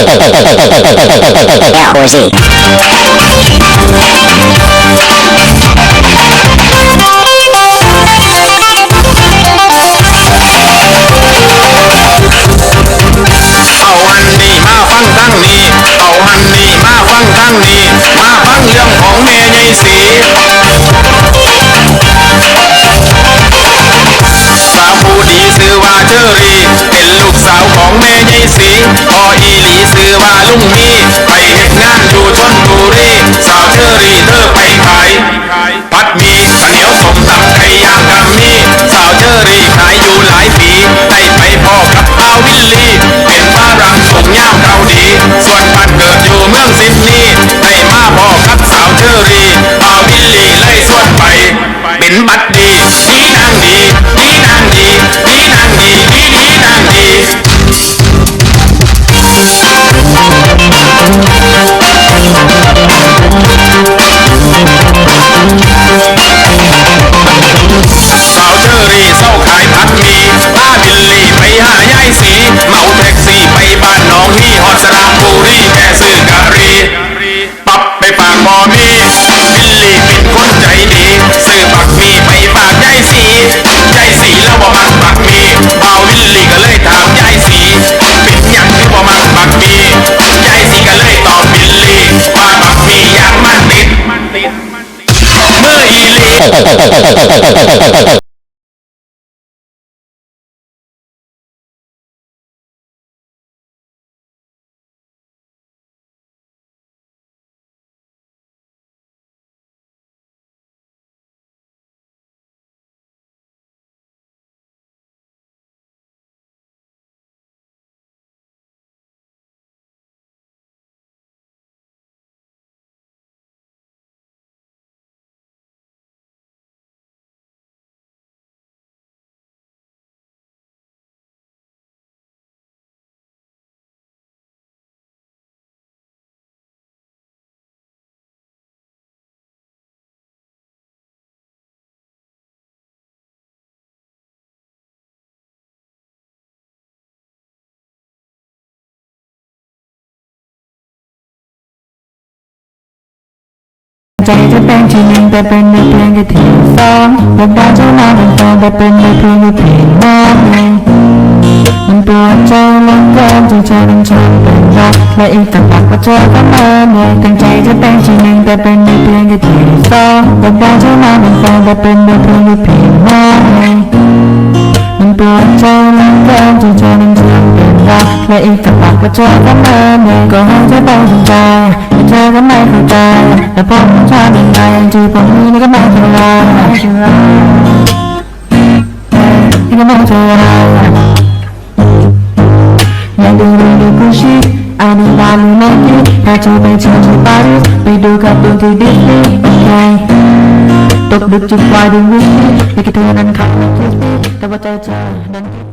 Yeah, Horsey. เอาฮันนี่มาฟังทั้งนี้เอาฮันนี่มาฟังทั้งนี้มาฟังเรื่องของแม่ใหญ่สีสาวผู้ดีชื่อว่าเชอรี่ เป็นลูกสาวข ชื่อว่งมีไปเฮ็ดงานอยู่ชนบุรีสาวเชอรี่เธอไปขายผัดหมีข้าวเหนียวสมตำไก่ย่างกำมีสาวเชอรี่ขายอยู่หลายปีได้ไปพ่อกับพาวิลลี่ เป็นฝรั่งสูงยาวเกาดีส่วนบ้านเกิดอยู่เมืองซิดนีย์ได้มาพ่อกับสาวเชอรี่พาวิลลี่เลยส่วนไป เป็นบัด บอมีบิลลี่เป็นคนใจดีซื้อบักมีไปฝากยายสียายสีแล้วบ่มักบักมีเอาวิลลี่ก็เลยถามยายสีเป็นหยังคือบ่มักบักมียายสีก็เลยตอบบิลลี่ว่าบักมียังมันติดเมื่ออีลี ใจจะเป็นที่หนึ่งแต่เป็นในเพลงที่สองบทบาทจะมาเป็นตอนแต่เป็นในเพลงที่เพลงมากเลยมันปวดใจลือเกินที่เธอเป็นฉันเป็นรักและอีกต่างหากว่าเธอก็มาเลยตั้งใจจะเป็นที่หนึ่งแต่เป็นในเพลงที่สองบทบาทจะมาเป็นตอนแต่เป็นในเพลงที่เพลงมากเลยมันปวดใจลือเกินที่เธอนั้นเป็นรักและอีกต่างหากว่าเธอก็มาเนี่ยก็ให้เธอต้องสนใจ เธอก็ไม่เข้าใจแต่ผมชอบยังไงที่ผมนี่ก็ไม่เท่าไรนี่ก็ไม่เท่าไรอยากดูดูดูกุชิอันนี้บาลูไม่ดีถ้าเธอไปเที่ยวที่ปารีสไปดูการ์ตูที่ดิสนีย์โอเคตกดึกจุดไฟดูวิสกี้ที่กระเทยนั้นขับรถทิสปี้แต่ว่าใจเธอดัน